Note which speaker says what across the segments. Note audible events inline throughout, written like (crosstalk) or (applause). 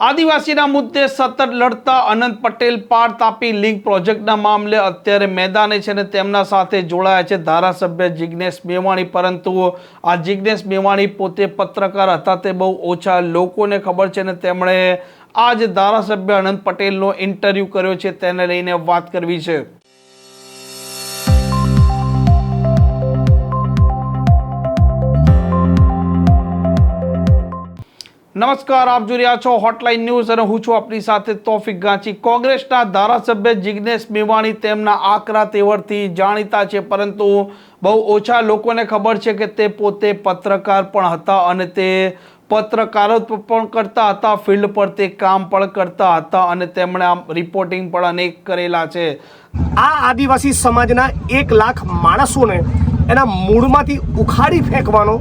Speaker 1: આદિવાસીના મુદ્દે સતત લડતા અનંત પટેલ પાર તાપી લિંક પ્રોજેક્ટના મામલે અત્યારે મેદાને છે ને તેમના સાથે જોડાયા છે. ધારાસભ્ય જિજ્ઞેશ મેવાણી, પરંતુ આ જિજ્ઞેશ મેવાણી પોતે પત્રકાર હતા તે બહુ ઓછા લોકોને ખબર છે ને તેમણે આ જ ધારાસભ્ય અનંત પટેલનો ઇન્ટરવ્યૂ કર્યો છે. તેને લઈને વાત કરવી છે. નમસ્કાર, આપ જોઈ રહ્યા છો હોટલાઇન ન્યૂઝ અને હું છું આપની સાથે તોફિક ગાંચી. કોંગ્રેસના ધારાસભ્ય જિજ્ઞેશ મેવાણી તેમના આકરા તેવરથી જાણીતા છે, પરંતુ બહુ ઓછા લોકોને ખબર છે કે તે પોતે પત્રકાર પણ હતા અને તે પત્રકારત્વ પણ કરતા હતા, ફિલ્ડ પર તે કામ પણ કરતા હતા અને તેમણે આમ રિપોર્ટિંગ પણ અનેક કરેલા છે.
Speaker 2: આ આદિવાસી સમાજના એક લાખ માણસોને એના મૂળમાંથી ઉખાડી ફેંકવાનો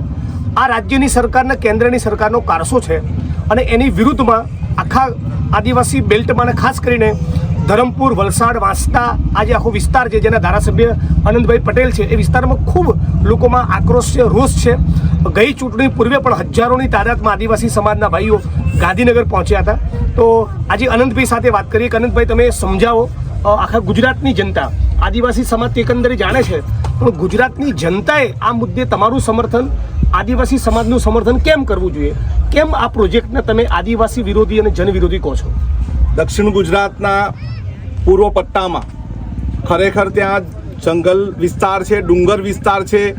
Speaker 2: આ રાજ્યની સરકારને કેન્દ્રની સરકારનો કારસો છે. અને એની વિરુદ્ધમાં આખા આદિવાસી બેલ્ટમાં ખાસ કરીને ધરમપુર, વલસાડ, વાંસદા આ જે આખો વિસ્તાર છે જેના ધારાસભ્ય આનંદભાઈ પટેલ છે, એ વિસ્તારમાં ખૂબ લોકોમાં આક્રોશ છે, રોષ છે. ગઈ ચૂંટણી પૂર્વે પણ હજારોની તાદાદમાં આદિવાસી સમાજના ભાઈઓ ગાંધીનગર પહોંચ્યા હતા. તો આજે અનંતભાઈ સાથે વાત કરીએ. કે અનંતભાઈ તમે સમજાવો આખા ગુજરાતની જનતા આદિવાસી સમાજ એકંદરે જાણે છે. પણ ગુજરાતની જનતાએ આ મુદ્દે તમારું સમર્થન આદિવાસી સમાજનું સમર્થન કેમ કરવું જોઈએ? કેમ આ પ્રોજેક્ટને તમે આદિવાસી વિરોધી અને જન વિરોધી કહો છો?
Speaker 3: દક્ષિણ ગુજરાતના પૂર્વ પટ્ટામાં ખરેખર ત્યાં જંગલ વિસ્તાર છે, ડુંગર વિસ્તાર છે,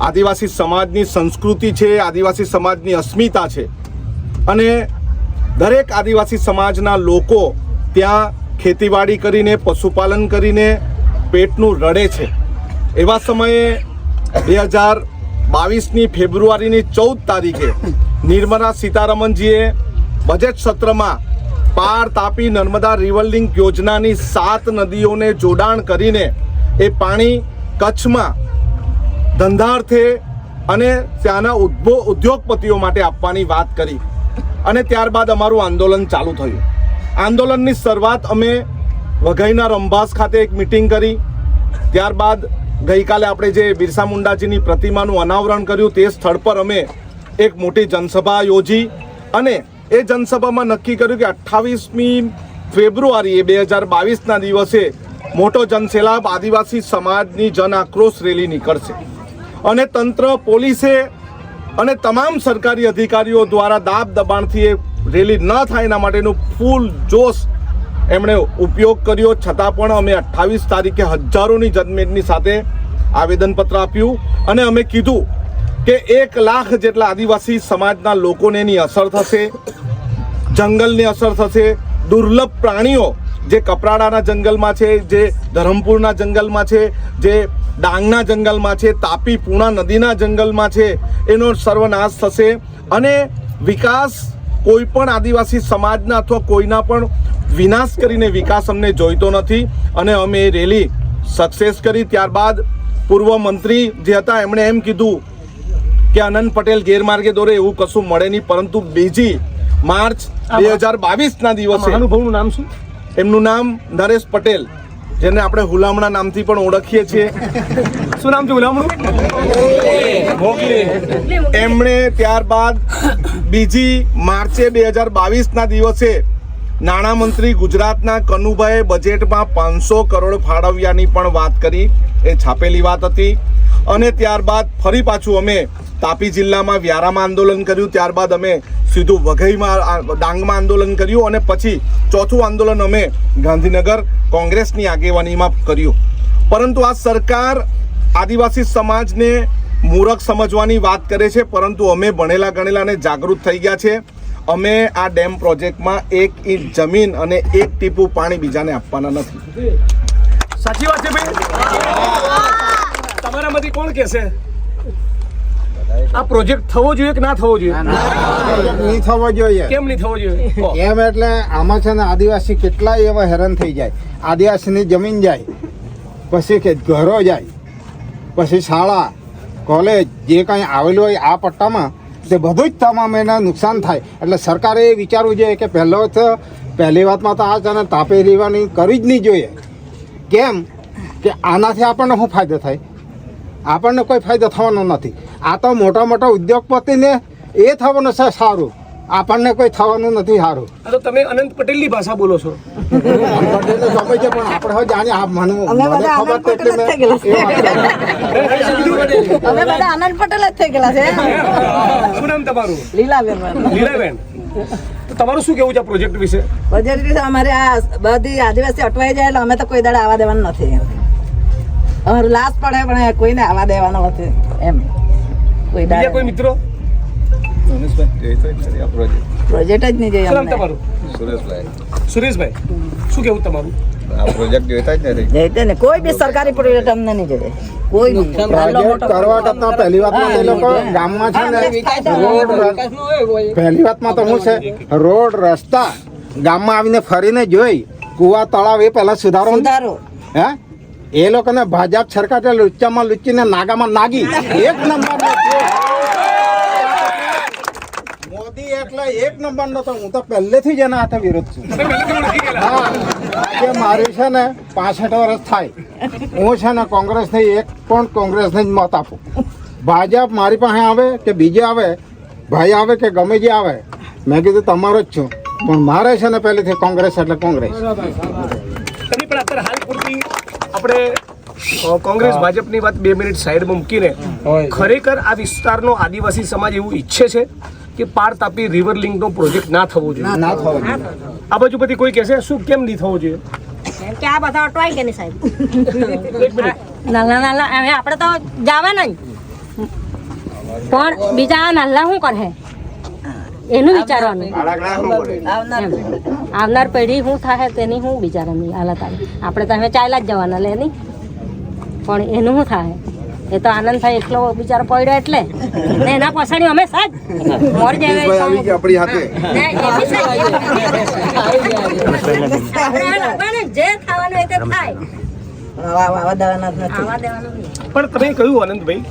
Speaker 3: આદિવાસી સમાજની સંસ્કૃતિ છે, આદિવાસી સમાજની અસ્મિતા છે. અને દરેક આદિવાસી સમાજના લોકો ત્યાં ખેતીવાડી કરીને, પશુપાલન કરીને પેટનું રડે છે. એવા સમયે બે હજાર બાવીસની ફેબ્રુઆરીની ચૌદ તારીખે નિર્મલા સીતારમણજીએ બજેટ સત્રમાં પાર તાપી નર્મદા રિવર યોજનાની સાત નદીઓને જોડાણ કરીને એ પાણી કચ્છમાં ધંધાર્થે અને ત્યાંના ઉદ્ભો ઉદ્યોગપતિઓ માટે આપવાની વાત કરી અને ત્યારબાદ અમારું આંદોલન ચાલુ થયું. આંદોલનની શરૂઆત અમે વઘઈના રંભાસ ખાતે એક મિટિંગ કરી. ત્યારબાદ ગઈકાલે આપણે જે બિરસા મુંડાજીની પ્રતિમાનું અનાવરણ કર્યું તે સ્થળ પર અમે એક મોટી જનસભા યોજી અને એ જનસભામાં નક્કી કર્યું કે અઠ્ઠાવીસમી ફેબ્રુઆરીએ બે હજાર બાવીસના દિવસે મોટો જનસેલાબ આદિવાસી સમાજની જન આક્રોશ રેલી નીકળશે. અને તંત્ર, પોલીસે અને તમામ સરકારી અધિકારીઓ દ્વારા દાબ દબાણથી એ રેલી ન થાય એના માટેનું ફૂલ જોશ એમણે ઉપયોગ કર્યો, છતાં પણ અમે અઠ્ઠાવીસ તારીખે હજારોની જનમેદની સાથે આવેદનપત્ર આપ્યું અને અમે કીધું કે એક લાખ જેટલા આદિવાસી સમાજના લોકોને એની અસર થશે, જંગલની અસર થશે, દુર્લભ પ્રાણીઓ જે કપરાડાના જંગલમાં છે, જે ધરમપુરના જંગલમાં છે, જે ડાંગના જંગલમાં છે, તાપી પૂણા નદીના જંગલમાં છે, એનો સર્વનાશ થશે. અને વિકાસ કોઈ પણ આદિવાસી સમાજના અથવા કોઈના પણ વિનાશ કરીને વિકાસ અમને જોઈતો નથી અને અમે એ રેલી સક્સેસ કરી. ત્યારબાદ પૂર્વ મંત્રી જે હતા એમણે એમ કીધું કે અનંત પટેલ ગેરમાર્ગે દોરે એવું કશું મળે નહીં. પરંતુ બીજી માર્ચ બે હજાર બાવીસના દિવસે
Speaker 2: અનુભવનું નામ શું?
Speaker 3: એમનું નામ નરેશ પટેલ જેને આપણે હુલામણા નામથી પણ ઓળખીએ છીએ.
Speaker 2: શું નામ છે હુલામણું?
Speaker 3: એમણે ત્યારબાદ બીજી માર્ચે બે હજાર બાવીસના દિવસે નાણામંત્રી ગુજરાતના કનુભાઈએ બજેટમાં પાંચસો કરોડ ફાળવ્યાની પણ વાત કરી. એ છાપેલી વાત હતી. અને ત્યારબાદ ફરી પાછું અમે તાપી જિલ્લામાં વ્યારામાં આંદોલન કર્યું. ત્યારબાદ અમે સીધું વઘઈમાં ડાંગમાં આંદોલન કર્યું અને પછી ચોથું આંદોલન અમે ગાંધીનગર કોંગ્રેસની આગેવાનીમાં કર્યું. પરંતુ આ સરકાર આદિવાસી સમાજને મૂરખ સમજવાની વાત કરે છે. પરંતુ અમે ભણેલા ગણેલા અને જાગૃત થઈ ગયા છે. અમે આ ડેમ પ્રોજેક્ટમાં એક ઇંચ જમીન અને એક ટીપું પાણી બીજાને આપવાના નથી.
Speaker 2: સાચી વાત છે ભાઈ? તમારામાંથી કોણ કહેશે આ પ્રોજેક્ટ થવો જોઈએ કે ના થવો જોઈએ?
Speaker 4: નહીં થવો જોઈએ.
Speaker 2: કેમ નહીં થવો જોઈએ?
Speaker 4: એમ એટલે આમાં છે ને આદિવાસી કેટલાય એવા હેરાન થઈ જાય. આદિવાસીની જમીન જાય પછી કે ઘરો જાય પછી શાળા કોલેજ જે કાંઈ આવેલું હોય આ પટ્ટામાં તે બધું જ તમામ એને નુકસાન થાય. એટલે સરકારે એ વિચારવું જોઈએ કે પહેલો પહેલી વાતમાં તો આ છે તાપે રહેવાની કરવી જ નહીં જોઈએ. કેમ? કે આનાથી આપણને શું ફાયદો થાય? આપણને કોઈ ફાયદો થવાનો નથી. આ તો મોટા મોટા ઉદ્યોગપતિને એ થવાનું છે સારું આપણને કોઈ થવાનું નથી સારું
Speaker 2: તો તમે અનંત પટેલની ભાષા બોલો છો.
Speaker 4: પટેલને ગમે છે પણ આપણે હવે જાણીએ મને
Speaker 5: બધા
Speaker 4: ખબર
Speaker 5: આનંદ
Speaker 4: એટલે
Speaker 5: પટેલ જ થઈ
Speaker 4: મેં
Speaker 5: અમે બધા આનંદ પટેલ જ થઈ ગયેલા છે.
Speaker 2: શું નામ તમારું?
Speaker 5: લીલાબેન
Speaker 2: લીલાબેન. તો તમારું શું કેવું છે પ્રોજેક્ટ વિશે?
Speaker 5: પ્રોજેક્ટ અમારે આ બધી આદિવાસી અટવાઈ જાય એટલે અમે તો કોઈ દાડા આવવા દેવાનું નથી અમારું લાશ પડે પણ કોઈને આવવા દેવાનું નથી એમ. કોઈ
Speaker 2: બીજા કોઈ
Speaker 5: દાડા
Speaker 2: મિત્રો
Speaker 5: પ્રોજેક્ટ જ નહીં જોઈએ
Speaker 2: શું નામ
Speaker 5: અમને.
Speaker 2: તમારું?
Speaker 6: સુરેશભાઈ.
Speaker 2: સુરેશભાઈ શું કેવું તમારું?
Speaker 6: આ પ્રોજેક્ટ જોઈતા જ નથી.
Speaker 5: જઈતે ને કોઈ બી સરકારી પ્રોજેક્ટ અમને નહીં જોઈએ કોઈ નહીં નાનો
Speaker 4: પ્રોજેક્ટ
Speaker 5: મોટો
Speaker 4: કરવા કરતા પહેલી વાતમાં તો લોકો ગામમાં છે ને રોડ ર- પહેલી વાતમાં તો શું છે રોડ રસ્તા ગામમાં આવીને ફરીને જોઈ કુવા તળાવ એ પહેલા સુધારો ને.
Speaker 5: સુધારો.
Speaker 4: હે? એ લોકોને ભાજપ સરકાર લુચ્ચામાં લુચ્ચીને નાગામાં નાગી. એક નંબર મોદી એકલા એક નંબર નો તો હું તો પહેલેથી જ એના હાથે વિરોધ છું. હા કે મારે છે ને પાસઠ વર્ષ થાય. હું છે ને કોંગ્રેસને એક પણ કોંગ્રેસને જ મત આપું. ભાજપ મારી પાસે આવે કે બીજે આવે? ભાઈ આવે કે ગમે જે આવે? મેં કીધું તમારો જ છું. પણ મારે છે ને પહેલેથી કોંગ્રેસ એટલે કોંગ્રેસ.
Speaker 2: પણ અત્યારે હાલ પૂરતી આપણે કોંગ્રેસ ભાજપની વાત બે મિનિટ સાઈડમાં મૂકીને ખરેખર આ વિસ્તારનો આદિવાસી સમાજ એવું ઈચ્છે છે? કે પાર તાપી રિવર લિંકનો પ્રોજેક્ટ ના થવો જોઈએ.
Speaker 4: ના થવો જોઈએ.
Speaker 2: આ બાજુ બધી કોઈ કહેશે શું કેમ નહીં થવો જોઈએ?
Speaker 7: કે આ બધા અટવાઈ ગયા નહીં સાહેબ. (laughs) નાના નાના હવે આપણે તો જવાના જ. પણ બીજા નાલ્લા શું કરે એનું વિચારવાનું.
Speaker 5: આવનાર
Speaker 7: આવનાર પેઢી શું થાય તેની શું વિચારવાની? હાલત આવે આપણે તો હવે ચાલ્યા જ જવાના લે નહીં? પણ એનું શું થાય એ તો આનંદ થાય એટલો બિચારો પડ્યો એટલે. ને એના પાછળ અમે સાજ મોર
Speaker 6: હાથે.
Speaker 7: એ બી સાજ. આપણે લાગવાનું જે ખાવાનું એ તે થાય
Speaker 5: આવા આવા દેવાના જ નથી.
Speaker 7: આવા દેવાનું નહીં
Speaker 2: પણ તમે કહ્યું આનંદભાઈ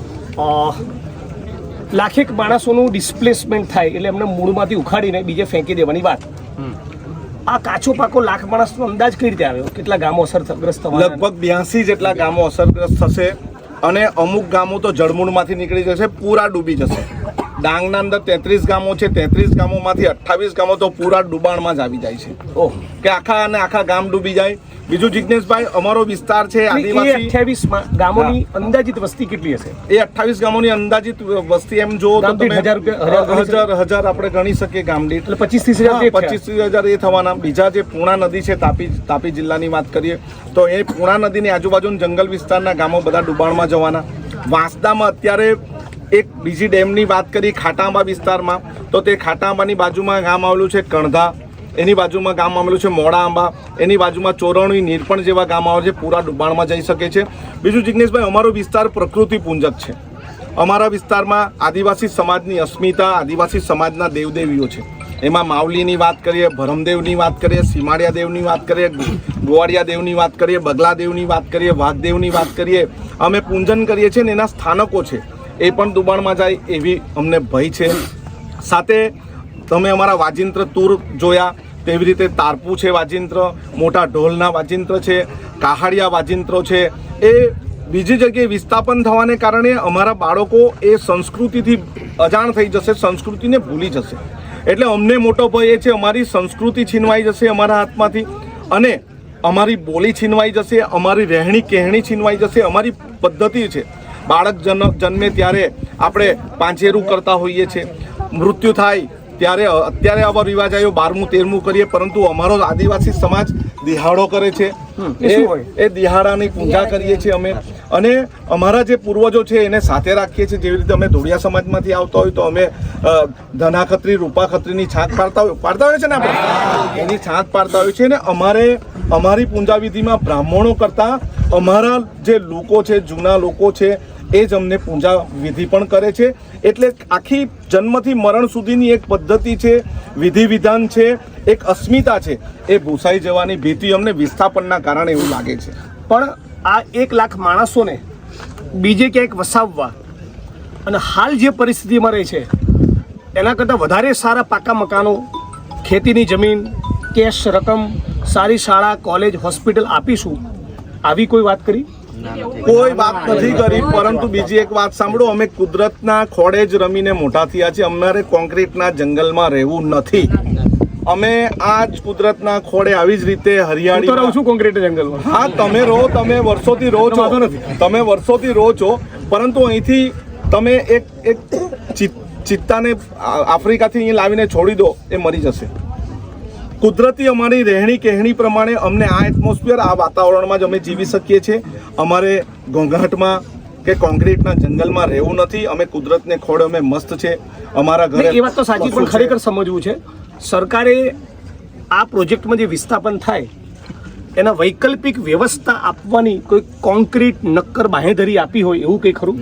Speaker 2: લાખેક માણસોનું ડિસ્પ્લેસમેન્ટ થાય એટલે એમને મૂળમાંથી ઉખાડીને બીજે ફેંકી દેવાની વાત. આ કાચો પાકો લાખ માણસનો અંદાજ કઈ રીતે આવ્યો? કેટલા ગામો અસરગ્રસ્ત
Speaker 3: લગભગ બ્યાસી જેટલા ગામો અસરગ્રસ્ત થશે. અને અમુક ગામો તો જળમૂળમાંથી નીકળી જશે પૂરા ડૂબી જશે. ડાંગના અંદર તેત્રીસ ગામો છે તેત્રીસ ગામોમાંથી અઠ્ઠાવીસ ગામો તો પૂરા ડૂબાણમાં જ આવી જાય છે.
Speaker 2: ઓહ.
Speaker 3: કે આખા અને આખા ગામ ડૂબી જાય. બીજું જિજ્ઞેશભાઈ અમારો વિસ્તાર છે આદિવાસી.
Speaker 2: અઠ્યાવીસ ગામોની અંદાજિત વસ્તી કેટલી હશે?
Speaker 3: એ અઠ્ઠાવીસ ગામોની અંદાજિત વસ્તી એમ જો
Speaker 2: હજાર હજાર
Speaker 3: આપણે ગણી શકીએ ગામ દીઠ
Speaker 2: એટલે પચીસ ત્રીસ હજાર પચીસ
Speaker 3: પચીસ હજાર એ થવાના. બીજા જે પૂણા નદી છે તાપી તાપી જિલ્લાની વાત કરીએ તો એ પૂણા નદીની આજુબાજુના જંગલ વિસ્તારના ગામો બધા ડુબાણમાં જવાના. વાંસદામાં અત્યારે એક બીજી ડેમની વાત કરી, ખાટાંબા વિસ્તારમાં. તો તે ખાટાંબાની બાજુમાં ગામ આવેલું છે કણધા, એની બાજુમાં ગામ આવેલું છે મોડા આંબા એની બાજુમાં ચોરણી નીરપણ જેવા ગામ આવે છે, પૂરા ડુબાણમાં જઈ શકે છે. બીજું જિજ્ઞેશભાઈ અમારો વિસ્તાર પ્રકૃતિ પૂંજક છે. અમારા વિસ્તારમાં આદિવાસી સમાજની અસ્મિતા, આદિવાસી સમાજના દેવદેવીઓ છે. એમાં માવલીની વાત કરીએ, ભરમદેવની વાત કરીએ, સીમાડિયા દેવની વાત કરીએ ગોવાડિયા દેવની વાત કરીએ, બગલા દેવની વાત કરીએ, વાઘદેવની વાત કરીએ. અમે પૂંજન કરીએ છીએ ને એના સ્થાનકો છે. એ પણ દુબાણમાં જાય એવી અમને ભય છે. સાથે તમે અમારા વાજિંત્ર તૂર જોયા, તેવી રીતે તારપુ છે વાજિંત્ર, મોટા ઢોલના વાજિંત્ર છે, કાહાડિયા વાજિંત્રો છે. એ બીજી જગ્યાએ વિસ્થાપન થવાને કારણે અમારા બાળકો એ સંસ્કૃતિથી અજાણ થઈ જશે, સંસ્કૃતિને ભૂલી જશે. એટલે અમને મોટો ભય એ છે, અમારી સંસ્કૃતિ છીનવાઈ જશે અમારા હાથમાંથી અને અમારી બોલી છીનવાઈ જશે, અમારી રહેણી કહેણી છીનવાઈ જશે, અમારી પદ્ધતિ છે. બાળક જન્મ જન્મે ત્યારે આપણે પાંચેરું કરતા હોઈએ છીએ. મૃત્યુ થાય ત્યારે અત્યારે આવા રિવાજ આવ્યો બારમું તેરમું કરીએ પરંતુ અમારો આદિવાસી સમાજ દિહાડો કરે છે.
Speaker 2: એ હોય?
Speaker 3: એ દિહાડાની પૂજા કરીએ છીએ અમે. અને અમારા જે પૂર્વજો છે, એને સાથે રાખીએ છીએ. જેવી રીતે અમે ધોળિયા સમાજમાંથી આવતા હોય, તો અમે ધના ખત્રી રૂપા ખત્રીની છાંટ પાડતા હોય પાડતા હોય છે ને આપણે? એની છાંટ પાડતા હોય છે. ને અમારે, અમારી પૂંજાવિધિમાં બ્રાહ્મણો કરતાં અમારા જે લોકો છે, જૂના લોકો છે, એ જ અમને પૂજા વિધિ પણ કરે છે. એટલે આખી જન્મથી મરણ સુધીની એક પદ્ધતિ છે વિધિ વિધાન છે, એક અસ્મિતા છે. એ ભૂસાઈ જવાની ભીતિ અમને વિસ્થાપનના કારણે એવું લાગે છે.
Speaker 2: પણ આ એક લાખ માણસોને બીજે ક્યાંક વસાવવા અને હાલ જે પરિસ્થિતિમાં રહે છે, એના કરતાં વધારે સારા પાકા મકાનો, ખેતીની જમીન, કેશ રકમ, સારી શાળા, કોલેજ, હોસ્પિટલ આપીશું, આવી કોઈ વાત કરી?
Speaker 3: કોઈ વાત નથી કરી, પરંતુ બીજી એક વાત સાંભળો, અમે કુદરતના ખોડે જ રમીને મોટા થયા છે અમારે કોન્ક્રીટના જંગલમાં રહેવું નથી. અમે આ જ કુદરતના ખોળે આવી જ રીતે
Speaker 2: હરિયાળી તો રહું છું કોન્ક્રીટ જંગલમાં
Speaker 3: હા તમે રહો તમે વર્ષોથી રહો છો. તમે વર્ષોથી રહો છો પરંતુ અહીંથી તમે એક એક ચિત- ચિત્તાને આફ્રિકાથી અહીં લાવીને છોડી દો એ મરી જશે. કુદરતી અમારી રહેણી કહેણી પ્રમાણે અમને આ એટમોસ્ફિયર આ વાતાવરણમાં જ અમે જીવી શકીએ છીએ. અમારે ઘોંઘાટમાં કે કોન્ક્રીટના જંગલમાં રહેવું નથી અમે કુદરતને ખોળે અમે મસ્ત છે અમારા ઘરે
Speaker 2: એ વાત તો સાચી પણ ખરેખર સમજવું છે. સરકારે આ પ્રોજેક્ટમાં જે વિસ્થાપન થાય એના વૈકલ્પિક વ્યવસ્થા આપવાની કોઈ કોન્ક્રીટ નક્કર બાહેધરી આપી હોય એવું કંઈ ખરું?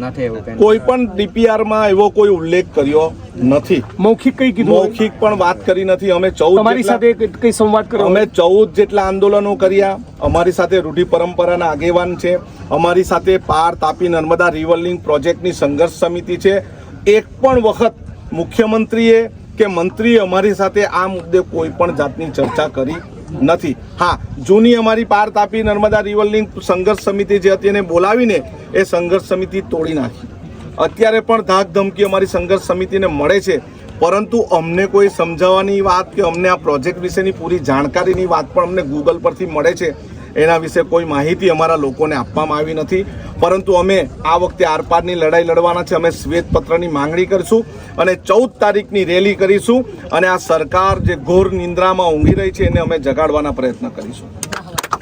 Speaker 3: કોઈ. પણ ડીપીઆરમાં એવો કોઈ ઉલ્લેખ કર્યો નથી.
Speaker 2: મૌખિક કઈ કીધું
Speaker 3: મૌખિક પણ વાત કરી નથી. અમે ચૌદ
Speaker 2: તમારી સાથે કઈ- કઈ સંવાદ કર્યો
Speaker 3: અમે ચૌદ જેટલા આંદોલનો કર્યા. અમારી સાથે રૂઢિ પરંપરાના આગેવાન છે. અમારી સાથે પાર તાપી નર્મદા રિવરલિંગ પ્રોજેક્ટની સંઘર્ષ સમિતિ છે. એક પણ વખત મુખ્યમંત્રીએ કે મંત્રીએ અમારી સાથે આ મુદ્દે કોઈ પણ જાતની ચર્ચા કરી નથી. હા, જૂની અમારી પાર તાપી નર્મદા રિવરલિંગ સંઘર્ષ સમિતિ જે હતી એને બોલાવીને એ સંઘર્ષ સમિતિ તોડી નાખી. અત્યારે પણ ધાક ધમકી અમારી સંઘર્ષ સમિતિને મળે છે. પરંતુ અમને કોઈ સમજાવવાની વાત કે અમને આ પ્રોજેક્ટ વિશેની પૂરી જાણકારીની વાત પણ અમને ગૂગલ પરથી મળે છે. એના વિશે કોઈ માહિતી અમારા લોકોને આપવામાં આવી નથી. પરંતુ અમે આ વખતે આરપારની લડાઈ લડવાના છે. અમે શ્વેતપત્રની માંગણી કરીશું અને ચૌદ તારીખની રેલી કરીશું અને આ સરકાર જે ઘોર નિંદ્રામાં ઊંઘી રહી છે એને અમે જગાડવાના પ્રયત્ન કરીશું.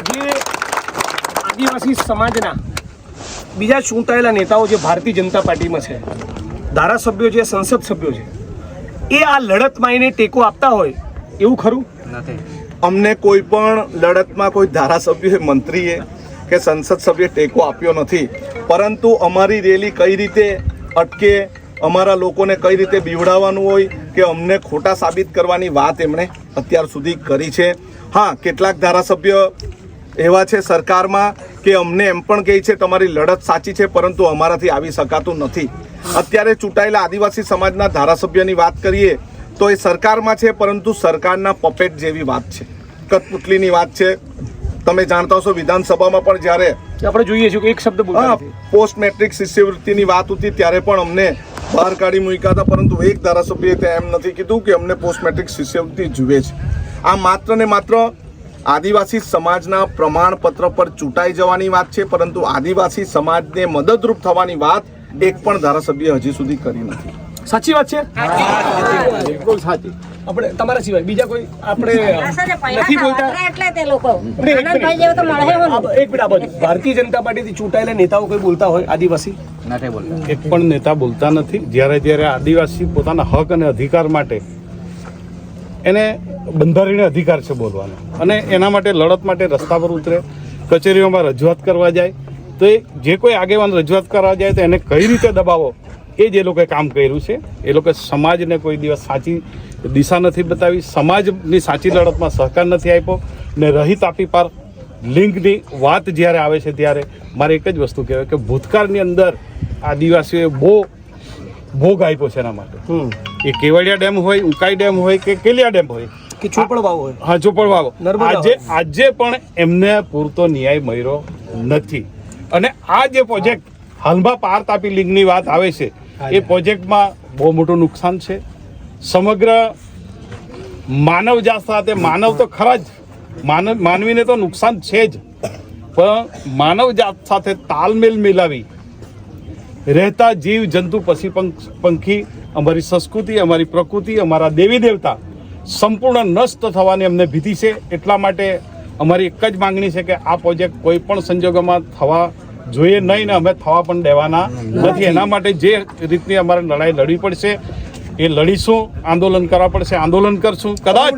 Speaker 2: જે આદિવાસી સમાજના બીજા ચૂંટાયેલા નેતાઓ જે ભારતીય જનતા પાર્ટીમાં છે ધારાસભ્યો છે સંસદ સભ્યો છે એ આ લડતમાં એને ટેકો આપતા હોય એવું ખરું?
Speaker 3: અમને કોઈ પણ લડતમાં કોઈ ધારાસભ્ય મંત્રીએ કે સંસદ સભ્ય ટેકો આપ્યો નથી. પરંતુ અમારી રેલી કઈ રીતે અટકે, અમારા લોકોને કઈ રીતે બીવડાવવાનું હોય કે અમને ખોટા સાબિત કરવાની વાત એમણે અત્યાર સુધી કરી છે. હા, કેટલાક ધારાસભ્ય એવા છે સરકારમાં કે અમને એમ પણ કહે છે, તમારી લડત સાચી છે, પરંતુ અમારાથી આવી શકાતું નથી. અત્યારે ચૂંટાયેલા આદિવાસી સમાજના ધારાસભ્યની વાત કરીએ તો એ સરકારમાં છે પરંતુ સરકારના પપેટ જેવી વાત છે. કઠપુતલીની વાત છે. તમે જાણતા હશો વિધાનસભામાં પણ જ્યારે
Speaker 2: આપણે જોઈએ છીએ કે એક શબ્દ
Speaker 3: હા પોસ્ટ મેટ્રિક શિષ્યવૃત્તિની વાત હતી ત્યારે પણ અમને બહાર કાઢી મૂક્યા હતા પરંતુ એક ધારાસભ્યએ ત્યાં એમ નથી કીધું કે અમને પોસ્ટ મેટ્રિક શિષ્યવૃત્તિ જુએ છે. આ માત્ર ને માત્ર આદિવાસી સમાજના પ્રમાણપત્ર પર ચૂંટાઈ જવાની વાત છે પરંતુ આદિવાસી સમાજને મદદરૂપ થવાની વાત એક પણ ધારાસભ્ય હજી સુધી કરી નથી.
Speaker 2: સાચી વાત છે? બિલકુલ સાચી. આપણે તમારા સિવાય બીજા કોઈ આપણે નથી બોલતા?
Speaker 7: એટલે તે લોકો. જેવું તો મળે
Speaker 2: એક મિનિટ આપો ભારતીય જનતા પાર્ટીથી ચૂંટાયેલા નેતાઓ કોઈ બોલતા હોય? આદિવાસી?
Speaker 8: એક પણ નેતા બોલતા નથી. જ્યારે જ્યારે આદિવાસી પોતાના હક અને અધિકાર માટે એને બંધારણીય અધિકાર છે બોલવાનો. અને એના માટે લડત માટે રસ્તા પર ઉતરે કચેરીઓમાં રજૂઆત કરવા જાય. તો એ જે કોઈ આગેવાન રજૂઆત કરવા જાય તો એને કઈ રીતે દબાવો? એ જ એ લોકોએ કામ કર્યું છે. એ લોકો સમાજને કોઈ દિવસ સાચી દિશા નથી બતાવી. સમાજની સાચી લડતમાં સહકાર નથી આપ્યો ને રહિત આપી પાર લિંગની વાત જ્યારે આવે છે ત્યારે મારે એક જ વસ્તુ કહેવાય કે ભૂતકાળની અંદર આદિવાસીઓએ બહુ ભોગ આપ્યો છે એના માટે. એ કેવડિયા ડેમ હોય ઉકાઈ ડેમ હોય કે કેલિયા ડેમ હોય.
Speaker 2: કે ચોપડ વાવ હોય.
Speaker 8: હા ચોપડવાવો
Speaker 2: નર્મદા
Speaker 8: આજે આજે પણ એમને પૂરતો ન્યાય મળ્યો નથી. અને આ જે પ્રોજેક્ટ હાલમાં પાર તાપી લિંગની વાત આવે છે એ પ્રોજેક્ટમાં બહુ મોટું નુકસાન છે. સમગ્ર માનવજાત સાથે, માનવ તો ખરા જ, માનવ, માનવીને તો નુકસાન છે જ. પણ માનવજાત સાથે તાલમેલ મિલાવી, રહેતા જીવ, જંતુ, પશી પંખ- અમારી સંસ્કૃતિ, અમારી પ્રકૃતિ, અમારા દેવી દેવતા સંપૂર્ણ નષ્ટ થવાની અમને ભીતિ છે. એટલા માટે અમારી એક જ માંગણી છે કે આ પ્રોજેક્ટ કોઈ પણ સંજોગોમાં થવા જોઈએ નહીં ને અમે થવા પણ દેવાના નથી. એના માટે જે રીતની અમારે લડાઈ લડવી પડશે એ લડીશું આંદોલન કરવા પડશે આંદોલન કરશું. કદાચ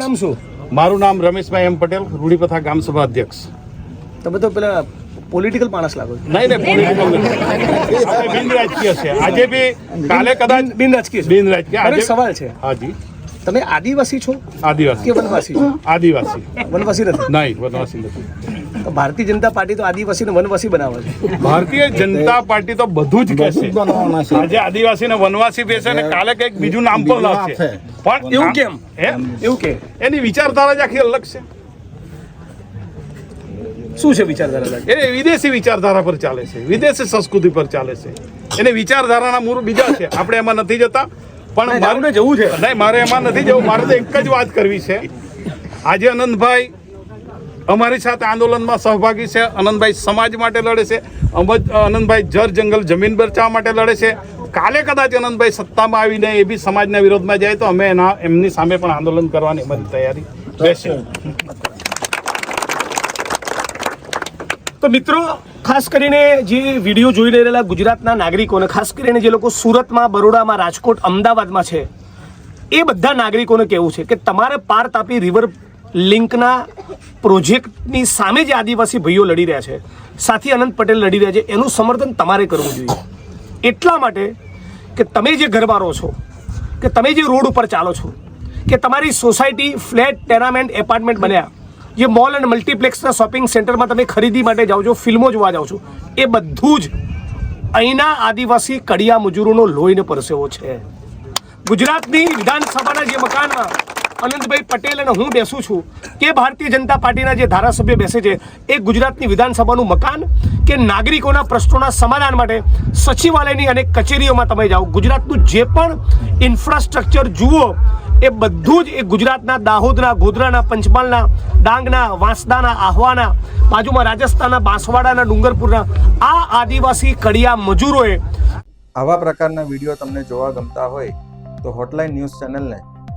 Speaker 8: મારું નામ રમેશભાઈ એમ પટેલ રૂડીપથા ગામ સભા અધ્યક્ષ.
Speaker 2: તમે તો પેલા પોલિટિકલ માણસ લાગો
Speaker 8: નહીં ને political નથી. બિન રાજકીય છે આજે બી કાલે કદાચ
Speaker 2: બિન રાજકીય
Speaker 8: બિન રાજકીય. આજે
Speaker 2: સવાલ છે.
Speaker 8: હાજી.
Speaker 2: તમે આદિવાસી છો કે
Speaker 8: આદિવાસી
Speaker 2: વનવાસી છો?
Speaker 8: આદિવાસી.
Speaker 2: વનવાસી નથી?
Speaker 8: નહીં વનવાસી નથી.
Speaker 2: તો ભારતીય જનતા પાર્ટી તો આદિવાસીને વનવાસી બનાવે છે.
Speaker 8: ભારતીય જનતા પાર્ટી તો બધું જ કહેશે.
Speaker 4: છે.
Speaker 8: આજે આદિવાસી ને વનવાસી બેસે ને કાલે કંઈક બીજું નામ પણ લાવશે. પણ
Speaker 2: એવું કેમ? એવું કે?
Speaker 8: એની વિચારધારા જ આખી અલગ છે.
Speaker 2: શું છે વિચારધારા?
Speaker 8: એ વિદેશી વિચારધારા પર ચાલે છે. વિદેશી સંસ્કૃતિ પર ચાલે છે. એને વિચારધારાના મૂળ બીજા છે. આપણે એમાં નથી જતા. પણ મારું
Speaker 2: મારે જવું છે.
Speaker 8: નહીં મારે એમાં નથી જવું. મારે તો એક જ વાત કરવી છે. આજે અનંતભાઈ અમારી સાથે આંદોલનમાં સહભાગી છે અનંતભાઈ સમાજ માટે લડે છે અમદ અનંતભાઈ જર જંગલ જમીન બચાવવા માટે લડે છે. કાલે કદાચ આનંદભાઈ સત્તામાં આવીને એ બી સમાજના વિરોધમાં જાય તો અમે એના એમની સામે પણ આંદોલન કરવાની અમારી તૈયારી રહેશે.
Speaker 2: તો મિત્રો, ખાસ કરીને જે વીડિયો જોઈ રહેલા ગુજરાતના નાગરિકોને, ખાસ કરીને જે લોકો સુરતમાં, બરોડામાં, રાજકોટ, અમદાવાદમાં છે, એ બધા નાગરિકોને કહેવું છે કે તમારે પાર તાપી રિવર લિંકના પ્રોજેક્ટની સામે જે આદિવાસી ભાઈઓ લડી રહ્યા છે. સાથી અનંત પટેલ લડી રહ્યા છે. એનું સમર્થન તમારે કરવું જોઈએ. એટલા માટે કે તમે જે ઘરબારો છો, કે તમે જે રોડ ઉપર ચાલો છો, કે તમારી સોસાયટી, ફ્લેટ ટેનામેન્ટ એપાર્ટમેન્ટ બન્યા, જે મોલ એન્ડ મલ્ટીપ્લેક્સના શોપિંગ સેન્ટરમાં તમે ખરીદી માટે જાઓ છો, ફિલ્મો જોવા જાઓ છો, એ બધું જ અહીંના આદિવાસી કડિયા મજૂરોનો લોહીને પરસેવો છે. ગુજરાતની વિધાનસભાના જે મકાનમાં અનંતભાઈ પટેલ અને હું બેસું છું કે ભારતીય જનતા પાર્ટીના જે ધારાસભ્ય બેસે છે એ ગુજરાતની વિધાનસભાનું મકાન કે નાગરિકોના પ્રશ્નોના સમાધાન માટે સચિવાલયની અને કચેરીઓમાં તમે જાઓ. ગુજરાતનું જે પણ ઇન્ફ્રાસ્ટ્રક્ચર જુઓ, એ બધું જ એ ગુજરાતના દાહોદના, ગોધરાના, પંચમહાલના, ડાંગના, વાંસદાના, આહવાના, બાજુમાં રાજસ્થાનના, બાંસવાડાના, ડુંગરપુરના આ આદિવાસી કડિયા મજૂરોએ
Speaker 6: આવા પ્રકારના વીડિયો તમને જોવા ગમતા હોય તો હોટલાઇન ન્યૂઝ ચેનલને